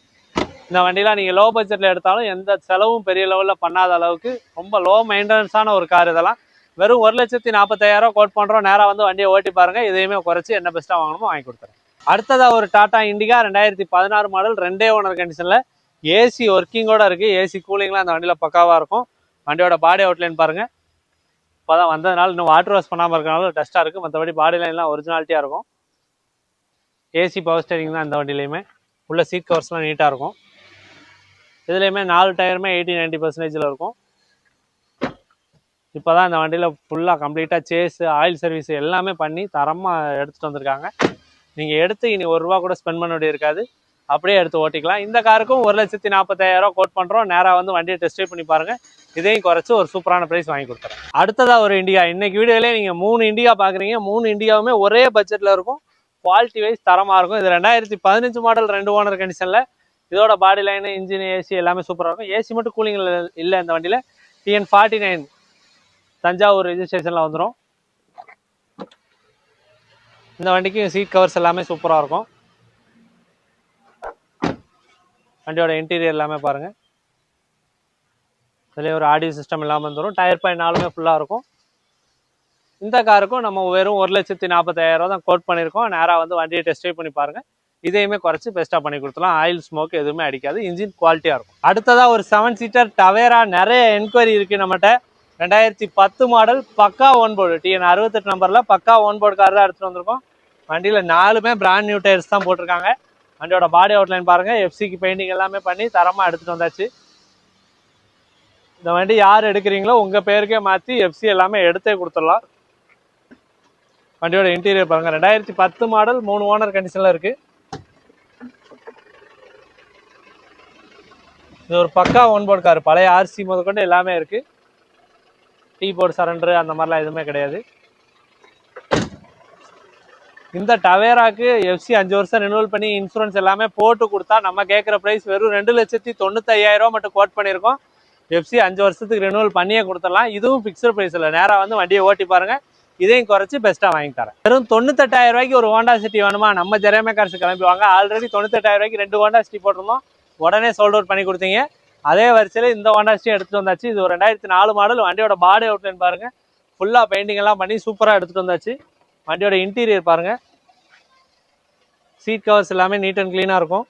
இந்த வண்டிலாம் நீங்கள் லோ பட்ஜெட்டில் எடுத்தாலும் எந்த செலவும் பெரிய லெவலில் பண்ணாத அளவுக்கு ரொம்ப லோ மெயின்டெனன்ஸான ஒரு கார் இதெல்லாம். வெறும் ஒரு லட்சத்தி நாற்பத்தாயிரம் கோட் பண்ணுறோம் நேராக வந்து வண்டியை ஓட்டி பாருங்கள் இதையுமே குறைச்சி என்ன பெஸ்ட்டாக வாங்கணுமோ வாங்கி கொடுத்துறேன். அடுத்ததாக ஒரு டாடா இண்டிகா ரெண்டாயிரத்தி பதினாறு மாடல் ரெண்டே ஓனர் கண்டிஷனில் ஏசி ஒர்க்கிங்கோட இருக்குது ஏசி கூலிங்லாம் அந்த வண்டியில் பக்காவாக இருக்கும். வண்டியோட பாடி அவுட்லைன் பாருங்கள் இப்போ தான் வந்ததுனால இன்னும் வாட்டர் வாஷ் பண்ணாமல் இருக்கனால டஸ்ட்டாக இருக்குது மற்றபடி பாடி லைன்லாம் ஒரிஜினாலிட்டியாக இருக்கும். ஏசி பவர் ஸ்டேரிங் தான் இந்த வண்டியிலையுமே. உள்ள சீட் கவர்ஸ்லாம் நீட்டாக இருக்கும். இதுலேயுமே நாலு டயருமே எயிட்டி நைன்ட்டி பர்சன்டேஜில் இருக்கும். இப்போ தான் இந்த வண்டியில் ஃபுல்லாக கம்ப்ளீட்டாக சேஸு ஆயில் சர்வீஸ் எல்லாமே பண்ணி தரமாக எடுத்துகிட்டு வந்திருக்காங்க. நீங்கள் எடுத்து இனி ஒரு ரூபா கூட ஸ்பெண்ட் பண்ண வேண்டியிருக்காது அப்படியே எடுத்து ஓட்டிக்கலாம். இந்த காருக்கும் ஒரு லட்சத்தி நாற்பத்தாயிரம் கோட் பண்ணுறோம் நேராக வந்து வண்டியை டெஸ்ட் ட்ரைவ் பண்ணி பாருங்கள் இதையும் குறைச்சி ஒரு சூப்பரான ப்ரைஸ் வாங்கி கொடுத்துறேன். அடுத்ததாக ஒரு இண்டியா இன்னைக்கு வீடியோலேயே நீங்கள் மூணு இண்டியா பார்க்குறீங்க மூணு இண்டியாவுமே ஒரே பட்ஜெட்டில் இருக்கும். குவாலிட்டி வைஸ் தரமாக இருக்கும். இது ரெண்டாயிரத்தி பதினஞ்சு மாடல் ரெண்டு ஓனர் கண்டிஷனில் இதோட பாடி லைனு இன்ஜின் ஏசி எல்லாமே சூப்பராக இருக்கும். ஏசி மட்டும் கூலிங் இல்லை இந்த வண்டியில். டிஎன் ஃபார்ட்டி நைன் தஞ்சாவூர் ரெஜிஸ்ட்ரேஷனில் வந்துடும் இந்த வண்டிக்கு சீட் கவர்ஸ் எல்லாமே சூப்பராக இருக்கும். வண்டியோட இன்டீரியர் எல்லாமே பாருங்கள் இதுலேயே ஒரு ஆடியோ சிஸ்டம் இல்லாமல் வந்துடும் டயர் பாயிண்ட் நாலுமே ஃபுல்லாக இருக்கும். இந்த காருக்கும் நம்ம வெறும் ஒரு லட்சத்தி நாற்பத்தாயிரம் ரூபா தான் கோட் பண்ணியிருக்கோம் நேராக வந்து வண்டியை டெஸ்ட் ட்ரைவ் பண்ணி பாருங்கள் இதையுமே குறைச்சி பெஸ்ட்டாக பண்ணி கொடுத்துலாம் ஆயில் ஸ்மோக் எதுவுமே அடிக்காது. இன்ஜின் குவாலிட்டியாக இருக்கும். அடுத்ததாக ஒரு செவன் சீட்டர் டவேரா நிறைய என்கொயரி இருக்குது நம்மகிட்ட. ரெண்டாயிரத்தி பத்து மாடல் பக்கா ஒன் போர்டு டிஎன் அறுபத்தெட்டு நம்பரில் பக்கா ஒன் போர்டு கார் தான் எடுத்துகிட்டு வந்திருக்கோம். வண்டியில் நாலுமே பிராண்ட் நியூ டயர்ஸ் தான் போட்டிருக்காங்க. வண்டியோட பாடி அவுட்லைன் பாருங்கள் எஃப்சிக்கு பெயிண்டிங் எல்லாமே பண்ணி தரமாக எடுத்துகிட்டு வந்தாச்சு. இந்த வண்டி யார் எடுக்கிறீங்களோ உங்கள் பேருக்கே மாற்றி எஃப்சி எல்லாமே எடுத்தே கொடுத்துடலாம். வண்டியோட இன்டீரியர் பாருங்க. ரெண்டாயிரத்தி பத்து மாடல் மூணு ஓனர் கண்டிஷனில் இருக்கு. இது ஒரு பக்கா ஒன் போர்டு கார் பழைய ஆர்சி முதற்கொண்டு எல்லாமே இருக்கு. டீ போர்டு சரண்டரு அந்த மாதிரிலாம் எதுவுமே கிடையாது. இந்த டவேராக்கு எஃப்சி அஞ்சு வருஷம் ரினுவல் பண்ணி இன்சூரன்ஸ் எல்லாமே போட்டு கொடுத்தா நம்ம கேட்குற ப்ரைஸ் வெறும் ரெண்டு லட்சத்தி தொண்ணூத்தையாயிரம் ரூபா மட்டும் கோட் பண்ணியிருக்கோம். எஃப்சி அஞ்சு வருஷத்துக்கு ரெனுவல் பண்ணியே கொடுத்துடலாம். இதுவும் ஃபிக்ஸ்டு ப்ரைஸ் இல்லை. நேராக வந்து வண்டியை ஓட்டி பாருங்க. இதையும் குறைச்சி பெஸ்ட்டாக வாங்கி தரேன். வெறும் தொண்ணூத்தெட்டாயிரம் ரூபாய்க்கு ஒரு ஹோண்டா சிட்டி வேணுமா? நம்ம ஜெரமே கார்ஸ் கிளம்பிவாங்க ஆல்ரெடி தொண்ணூத்தெட்டாயிரம் ரூபாய்க்கு ரெண்டு ஹோண்டா சிட்டி போட்டிருந்தோம். உடனே சோல்ட் அவுட் பண்ணி கொடுத்தீங்க. அதே வரிசையில் இந்த ஹோண்டா சிட்டி எடுத்துகிட்டு வந்தாச்சு. இது ஒரு ரெண்டாயிரத்தி நாலு மாடல் வண்டியோட பாடி அவுட்லைன் பாருங்க. ஃபுல்லாக பெயிண்டிங் எல்லாம் பண்ணி சூப்பராக எடுத்துகிட்டு வந்தாச்சு. வண்டியோட இன்டீரியர் பாருங்க. சீட் கவர்ஸ் எல்லாமே நீட் அண்ட் க்ளீனாக இருக்கும்.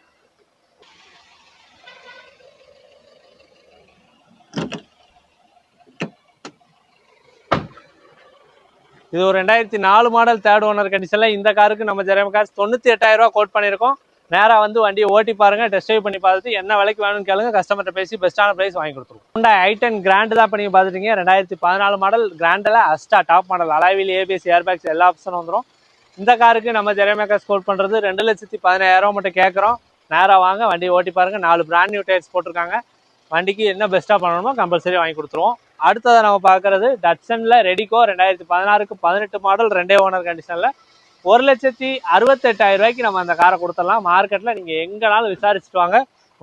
இது ஒரு ரெண்டாயிரத்தி நாலு மாடல் தேர்ட் ஓனர் கண்டிஷனில் இந்த காருக்கு நம்ம ஜெரம காசு தொண்ணூற்றி எட்டாயிரம் ரூபா கோட் பண்ணியிருக்கோம். நேராக வந்து வண்டியை ஓட்டி பாருங்க டெஸ்ட் ட்ரைவ் பண்ணி பார்த்துட்டு என்ன விலைக்கு வேணும்னு கேளுங்க கஸ்டமர்கிட்ட பேசி பெஸ்ட்டான ப்ரைஸ் வாங்கி கொடுத்துருவோம். உண்டா ஐ டென் கிராண்டு தான் பண்ணி பார்த்துட்டீங்க. ரெண்டாயிரத்தி பதினாலு model கிராண்டில் Asta top model alloy wheel ABS airbags எல்லா ஆப்ஷனும் வந்துடும் இந்த காருக்கு நம்ம ஜெரமேக்கர் ஸ்கோர் பண்ணுறது ரெண்டு லட்சத்தி பதினாயிரம் மட்டும் கேட்குறோம். நேராக வாங்க வண்டி ஓட்டி பாருங்க. நாலு பிராண்ட் நியூ டயர்ஸ் போட்டிருக்காங்க. வண்டிக்கு என்ன பெஸ்ட்டாக பண்ணணுமோ கம்பல்சரி வாங்கி கொடுத்துருவோம். அடுத்ததை நம்ம பார்க்கறது டட்சனில் ரெடிகோ ரெண்டாயிரத்தி பதினாறுக்கு பதினெட்டு மாடல் ரெண்டே ஓனர் கண்டிஷனில் ஒரு லட்சத்தி அறுபத்தெட்டாயிரம் ரூபாய்க்கு நம்ம அந்த காரை கொடுத்துடலாம். மார்க்கெட்டில் நீங்கள் எங்கனாலும் விசாரிச்சுட்டு வாங்க.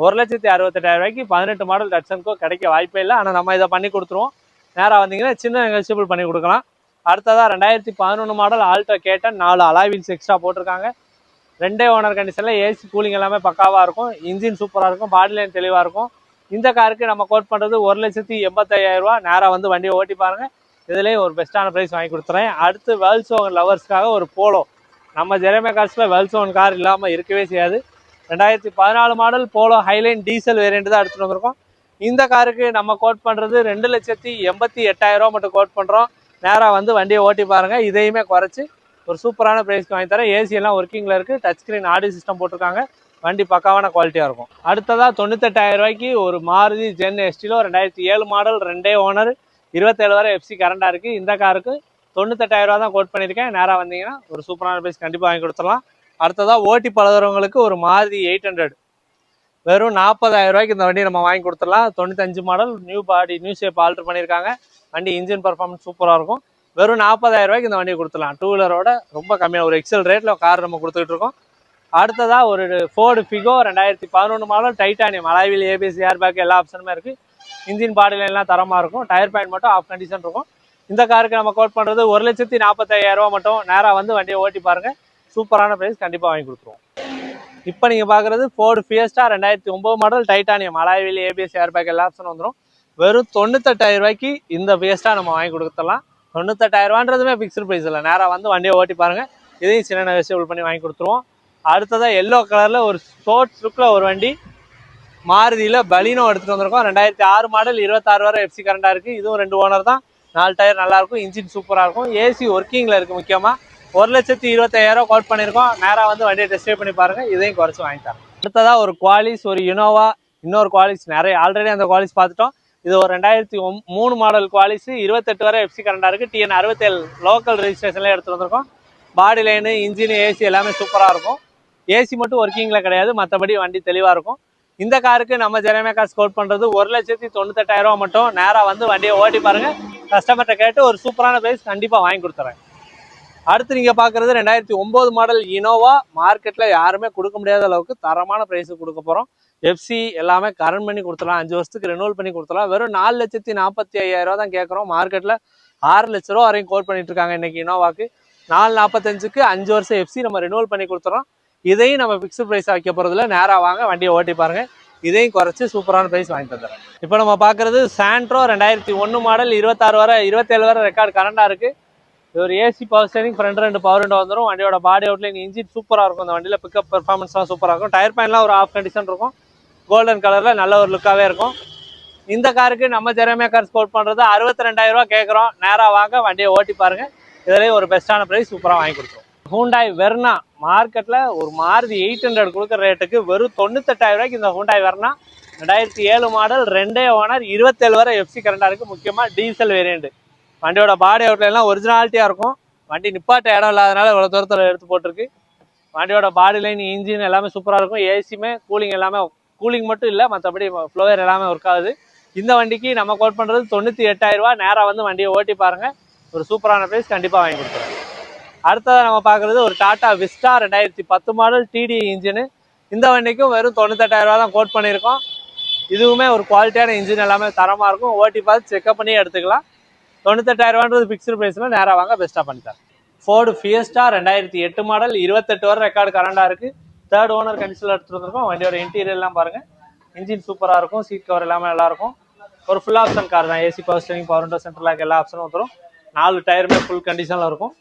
ஒரு லட்சத்தி அறுபத்தெட்டாயிரம் ரூபாய்க்கு பதினெட்டு மாடல் டட்சனுக்கோ கிடைக்க வாய்ப்பே இல்லை. ஆனால் நம்ம இதை பண்ணி கொடுத்துருவோம். நேராக வந்தீங்கன்னா சின்ன நெகோசியபிள் பண்ணி கொடுக்கலாம். அடுத்ததாக ரெண்டாயிரத்தி பதினொன்று மாடல் ஆல்ட்ரா கேட்டன் நாலு அலாவின்ஸ் எக்ஸ்ட்ரா போட்டிருக்காங்க. ரெண்டே ஓனர் கண்டிஷனில் ஏசி கூலிங் எல்லாமே பக்காவாக இருக்கும். இன்ஜின் சூப்பராக இருக்கும். பாடி லைன் தெளிவாக இருக்கும். இந்த காருக்கு நம்ம கோட் பண்ணுறது ஒரு லட்சத்தி எண்பத்தையாயிரரூவா நேராக வந்து வண்டியை ஓட்டி பாருங்கள் இதுலேயே ஒரு பெஸ்ட்டான ப்ரைஸ் வாங்கி கொடுத்துறேன். அடுத்து வேல்சோன் லவர்ஸ்க்காக ஒரு போலோ நம்ம ஜெரமே கார்ஸில் வேல்சோன் கார் இல்லாமல் இருக்கவே செய்யாது. ரெண்டாயிரத்தி பதினாலு model Polo Highline diesel variant தான் எடுத்துகிட்டு வந்திருக்கோம். இந்த காருக்கு நம்ம கோட் பண்ணுறது ரெண்டு லட்சத்தி எண்பத்தி எட்டாயிரம் ரூபா மட்டும் கோட் பண்ணுறோம் நேராக வந்து வண்டியை ஓட்டி பாருங்கள் இதையுமே குறைச்சி ஒரு சூப்பரான ப்ரைஸ்க்கு வாங்கி தரேன். ஏசியெல்லாம் ஒர்க்கிங்கில் இருக்குது டச் ஸ்க்ரீன் ஆடியோ சிஸ்டம் போட்டிருக்காங்க. வண்டி பக்காவான குவாலிட்டியாக இருக்கும். அடுத்ததாக தொண்ணூத்தெட்டாயிரம் ரூபாய்க்கு ஒரு மாருதி ஜென் எஸ்டிலோ ரெண்டாயிரத்தி ஏழு மாடல் ரெண்டே ஓனர் இருபத்தேழு வரை எஃப்சி கரண்டாக இருக்குது இந்த காருக்கு தொண்ணூத்தெட்டாயிரம் ரூபா தான் கோட் பண்ணியிருக்கேன். நேராக வந்தீங்கன்னா ஒரு சூப்பரான பிரைஸ் கண்டிப்பாக வாங்கி கொடுத்துடலாம். அடுத்ததாக ஓட்டி பழகிறவங்களுக்கு ஒரு மாதிரி எயிட் ஹண்ட்ரட் வெறும் நாற்பதாயிரம் ரூபாய்க்கு இந்த வண்டி நம்ம வாங்கி கொடுத்துடலாம். தொண்ணூத்தஞ்சு model new body new shape alter பண்ணியிருக்காங்க. வண்டி இன்ஜின் பர்ஃபார்மன்ஸ் சூப்பராக இருக்கும். வெறும் நாற்பதாயிரம் ரூபாய்க்கு இந்த வண்டியை கொடுத்துடலாம். டூ வீலரோட ரொம்ப கம்மியாக ஒரு எக்ஸல் ரேட்டில் கார் நம்ம கொடுத்துட்டு இருக்கோம். அடுத்ததாக ஒரு ஃபோர்டு ஃபிகோ ரெண்டாயிரத்தி பதினொன்று model titanium alloy wheel ABS air bag எல்லா ஆப்ஷனுமே இருக்குது இன்ஜின் பாடி எல்லாம் தரமாக இருக்கும். டயர் பாயிண்ட் மட்டும் ஆஃப் கண்டிஷன் இருக்கும். இந்த காருக்கு நம்ம கோட் பண்ணுறது ஒரு லட்சத்தி நாற்பத்தாயிரம் மட்டும் நேராக வந்து வண்டியை ஓட்டி பாருங்கள் சூப்பரான ப்ரைஸ் கண்டிப்பாக வாங்கி கொடுத்துருவோம். இப்போ நீங்கள் பார்க்குறது ஃபோர்டு ஃபியஸ்டா ரெண்டாயிரத்தி ஒம்பது model titanium alloy wheel ABS air bag எல்லா வந்துடும் வெறும் தொண்ணூத்தெட்டாயிரம் ரூபாய்க்கு இந்த ஃபியஸ்டா நம்ம வாங்கி கொடுத்துடலாம். தொண்ணூத்தெட்டாயிரம் ரூபான்றதுமே ஃபிக்ஸ்டு ப்ரைஸ் இல்லை. நேராக வந்து வண்டியை ஓட்டி பாருங்கள் இதையும் சின்ன நெகோசியபிள் பண்ணி வாங்கி கொடுத்துருவோம். அடுத்ததாக எல்லோ கலரில் ஒரு ஸ்போர்ட்ஸ் லுக்கில் ஒரு வண்டி. மாருதியில் பலினோ எடுத்துகிட்டு வந்திருக்கோம். ரெண்டாயிரத்தி ஆறு மாடல் இருபத்தாறு வரை எஃப்சி கரண்டாக இருக்குது இதுவும் ரெண்டு ஓனர் தான். நாலு டயர் நல்லாயிருக்கும் இன்ஜின் சூப்பராக இருக்கும். ஏசி ஒர்க்கிங்கில் இருக்குது முக்கியமாக ஒரு லட்சத்தி இருபத்தாயிரம் கோட் பண்ணியிருக்கோம் நேராக வந்து வண்டியை டெஸ்ட் பண்ணி பாருங்கள் இதையும் குறைச்சி வாங்கிட்டாங்க அடுத்ததாக ஒரு குவாலிஸ் ஒரு இனோவா இன்னொரு குவாலிஸ் நிறைய ஆல்ரெடி அந்த குவாலிஸ் பார்த்துட்டோம். இது ஒரு ரெண்டாயிரத்தி மூணு மாடல் குவாலிஸ் இருபத்தெட்டு வரை எஃப்சி கரண்டாக இருக்குது டிஎன் அறுபத்தேழு லோக்கல் ரெஜிஸ்ட்ரேஷன்லேயே எடுத்துகிட்டு வந்திருக்கோம். பாடி லைனு இன்ஜின் ஏசி எல்லாமே சூப்பராக இருக்கும். ஏசி மட்டும் ஒர்க்கிங்கில் கிடையாது. மற்றபடி வண்டி தெளிவாக இருக்கும். இந்த காருக்கு நம்ம ஜெரமே காசு கோட் பண்ணுறது ஒரு லட்சத்தி தொண்ணூத்தெட்டாயிரம் ரூபா மட்டும். நேராக வந்து வண்டியை ஓட்டி பாருங்கள் கஸ்டமர்கிட்ட கேட்டு ஒரு சூப்பரான ப்ரைஸ் கண்டிப்பாக வாங்கி கொடுத்துறேன். அடுத்து நீங்கள் பார்க்குறது ரெண்டாயிரத்தி ஒம்பது மாடல் இனோவா மார்க்கெட்டில் யாருமே கொடுக்க முடியாத அளவுக்கு தரமான ப்ரைஸுக்கு கொடுக்க போகிறோம் எஃப்சி எல்லாமே கரண்ட் பண்ணி கொடுத்துலாம் அஞ்சு வருஷத்துக்கு ரெனுவல் பண்ணி கொடுத்துலாம் வெறும் நாலு லட்சத்தி நாற்பத்தி ஐயாயிரம் ரூபா தான் கேட்குறோம் மார்க்கெட்டில் ஆறு லட்ச ரூபா வரையும் கோட் பண்ணிட்டு இருக்காங்க இன்னைக்கு இனோவாக்கு நாலு நாற்பத்தஞ்சுக்கு அஞ்சு வருஷம் எஃப்சி நம்ம ரெனுவல் பண்ணி கொடுத்துறோம் இதையும் நம்ம ஃபிக்ஸ்டு ப்ரைஸ் வைக்க போகிறதுல நேராக வாங்க வண்டியை ஓட்டி பாருங்கள் இதையும் குறைச்சி சூப்பரான ப்ரைஸ் வாங்கி தந்துடுறேன். இப்போ நம்ம பார்க்குறது சாண்ட்ரோ ரெண்டாயிரத்தி ஒன்று மாடல் இருபத்தாறு வரை இருபத்தேழு வரை ரெக்கார்டு கரண்டாக இருக்குது இது ஒரு ஏசி பவர் ஸ்டேரிங் ஃப்ரண்ட் ரெண்டு பவர் ரெண்டு வந்துடும் வண்டியோட பாடி அவுட்லைன் இன்ஜின் சூப்பராக இருக்கும். அந்த வண்டியில் பிக்கப் பெர்ஃபார்மன்ஸ்லாம் சூப்பராக இருக்கும். டயர் பாயிண்ட்லாம் ஒரு ஆஃப் கண்டிஷன் இருக்கும். கோல்டன் கலரில் நல்ல ஒரு லுக்காகவே இருக்கும். இந்த காருக்கு நம்ம ஜெரமே கார் ஸ்போர்ட் பண்ணுறது அறுபத்தி ரெண்டாயிரரூவா கேட்குறோம் நேராக வாங்க வண்டியை ஓட்டி பாருங்க. இதிலேயே ஒரு பெஸ்ட்டான ப்ரைஸ் சூப்பராக வாங்கி கொடுத்துரும் ஹூண்டாய் வெர்னா மார்க்கெட்டில் ஒரு மாருதி எயிட் ஹண்ட்ரட் கொடுக்குற ரேட்டுக்கு வெறும் தொண்ணூத்தெட்டாயிரம் ரூபாய்க்கு இந்த ஹூண்டாய் வெர்னா ரெண்டாயிரத்தி ஏழு மாடல் ரெண்டே ஓனர் இருபத்தேழு வரை எஃப்சி கரண்டாக இருக்குது முக்கியமாக டீசல் வேரியண்ட் வண்டியோட பாடி அவுட்லாம் ஒரிஜினாலிட்டியாக இருக்கும். வண்டி நிப்பாட்ட இடம் இல்லாதனால இவ்வளோ தூரத்தில் எடுத்து போட்டிருக்கு. வண்டியோட பாடி லைன் இன்ஜின் எல்லாமே சூப்பராக இருக்கும். ஏசியுமே கூலிங் எல்லாமே கூலிங் மட்டும் இல்லை மற்றபடி ஃப்ளோயர் எல்லாமே ஒர்க் ஆகுது. இந்த வண்டிக்கு நம்ம கோட் பண்ணுறது தொண்ணூற்றி எட்டாயிரம் நேராக வந்து வண்டியை ஓட்டி பாருங்கள் ஒரு சூப்பரான ப்ரைஸ் கண்டிப்பாக வாங்கி கொடுத்துருவேன் அடுத்ததாக நம்ம பார்க்குறது ஒரு டாட்டா விஸ்டா ரெண்டாயிரத்தி பத்து மாடல் டிடி இன்ஜினு இந்த வண்டிக்கும் வெறும் தொண்ணூத்தெட்டாயிரரூவா தான் கோட் பண்ணியிருக்கோம். இதுவுமே ஒரு குவாலிட்டியான இன்ஜின் எல்லாமே தரமாக இருக்கும். ஓட்டி பார்த்து செக்அப் பண்ணி எடுத்துக்கலாம். தொண்ணூத்தெட்டாயிரரூவான்றது ஃபிக்ஸ்டு ப்ரைஸில் நேராக வாங்க பெஸ்ட்டாக பண்ணித்தரேன் ஃபோர்டு ஃபியஸ்டா ரெண்டாயிரத்தி எட்டு மாடல் இருபத்தெட்டு வரை ரெக்கார்டு கரண்டாக இருக்குது தேர்ட் ஓனர் கண்டிஷனில் எடுத்துகிட்டு வந்திருக்கோம். வண்டியோட இன்டீரியர்லாம் பாருங்கள் இன்ஜின் சூப்பராக இருக்கும். சீட் கவர் எல்லாமே நல்லாயிருக்கும் ஒரு ஃபுல் ஆப்ஷன் கார் தான். AC power steering power window central lock எல்லா ஆப்ஷனும் வந்துடும் நாலு டயருமே ஃபுல் கண்டிஷனில் இருக்கும்.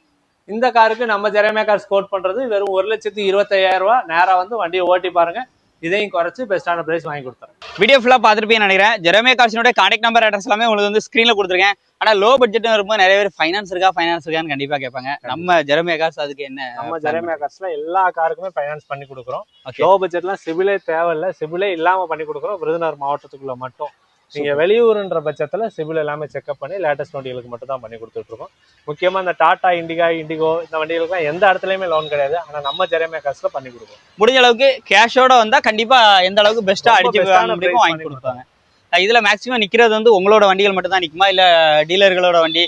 இந்த காருக்கு நம்ம ஜெரமே கார் ஸ்கோர் பண்ணுறது வெறும் ஒரு லட்சத்தி இருபத்தையாயிரம் ரூபா. நேராக வந்து வண்டியை ஓட்டி பாருங்க. இதையும் குறைச்சி பெஸ்ட்டான ப்ரைஸ் வாங்கி கொடுத்துறேன். வீடியோ ஃபுல்லாக பார்த்துருப்பீங்கன்னு நினைக்கிறேன். ஜெரமே கார்ஸினோட கான்டாக்ட் நம்பர் அட்ரஸ் எல்லாமே உங்களுக்கு வந்து ஸ்க்ரீனில் கொடுத்துருக்கேன். ஆனால் லோ பட்ஜெட்னு வரும்போது நிறைய பேர் ஃபைனான்ஸ் இருக்கா ஃபைனான்ஸ் இருக்கான்னு கண்டிப்பாக கேட்பாங்க. நம்ம ஜெரமே கார்ஸ் அதுக்கு என்ன நம்ம ஜெரமே கார்ஸ்ல எல்லா காருக்குமே ஃபைனான்ஸ் பண்ணி கொடுக்குறோம். லோ பட்ஜெட்லாம் சிபிலே தேவையில்ல. சிபிலே இல்லாம பண்ணி கொடுக்குறோம். விருதுநகர் மாவட்டத்துக்குள்ள மட்டும். நீங்க வெளியூருன்ற பட்சத்துல சிபில் எல்லாமே செக்அப் பண்ணி லேட்டஸ்ட் வண்டிகளுக்கு மட்டும் தான் பண்ணி கொடுத்துட்டு இருக்கோம் முக்கியமா இந்த டாடா இண்டிகா இண்டிகோ இந்த வண்டிகளுக்குலாம் எந்த இடத்துலயுமே லோன் கிடையாது. ஆனா நம்ம ஜெரமே கார்ஸ்ல பண்ணி கொடுக்குறோம் முடிஞ்ச அளவுக்கு கேஷோட வந்தா கண்டிப்பா எந்த அளவுக்கு பெஸ்டா ரொம்ப அடிச்சு வாங்க கொடுப்பாங்க. இதுல மேக்ஸிமம் நிக்கிறது வந்து உங்களோட வண்டிகள் மட்டும் தான் நிக்குமா? இல்ல டீலர்களோட வண்டி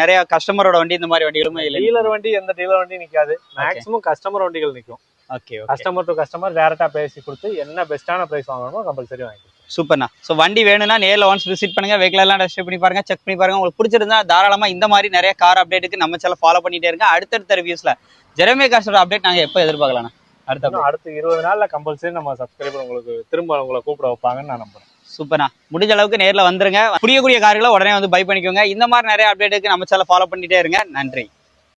நிறைய கஸ்டமரோட வண்டி இந்த மாதிரி வண்டிகளுமே இல்ல டீலர் வண்டி எந்த டீலர் வண்டி நிக்காது. மேக்ஸிமம் கஸ்டமர் வண்டிகள் நிக்கும். ஓகே கஸ்டமர் டு கஸ்டமர் டேரக்டா பேசி கொடுத்து என்ன பெஸ்ட்டான பிரைஸ் வாங்கணுமோ கம்பல்சரி வாங்கி சூப்பர்ண்ணா ஸோ வண்டி வேணும்னா நேரில் ஒன்ஸ் விசிட் பண்ணுங்க வெஹிக்கிள் எல்லாம் டெஸ்ட் பண்ணி பாருங்க செக் பண்ணி பாருங்க. உங்களுக்கு பிடிச்சிருந்தா தாராளமா இந்த மாதிரி நிறைய கார் அப்டேட்டுக்கு நம்ம சேனல் ஃபாலோ பண்ணிட்டே இருங்க. அடுத்தடுத்த ரிவ்யூஸ்ல ஜெரமே காசோட அப்டேட் நாங்க எப்போ எதிர்பார்க்கலாம் அடுத்த அடுத்த இருபது நாள்ல கம்பல்சரி நம்ம சப்ஸ்கிரைபர் உங்களுக்கு திரும்ப உங்களை கூப்பிட வைப்பாங்கன்னு நான் நம்புறேன். சூப்பர்ண்ணா முடிஞ்ச அளவுக்கு நேரில் வந்துருங்க. புதிய கூடிய கார்களை உடனே வந்து பை பண்ணிக்கோங்க. இந்த மாதிரி நிறைய அப்டேட்டுக்கு நம்ம சேனல் ஃபாலோ பண்ணிட்டே இருங்க. நன்றி.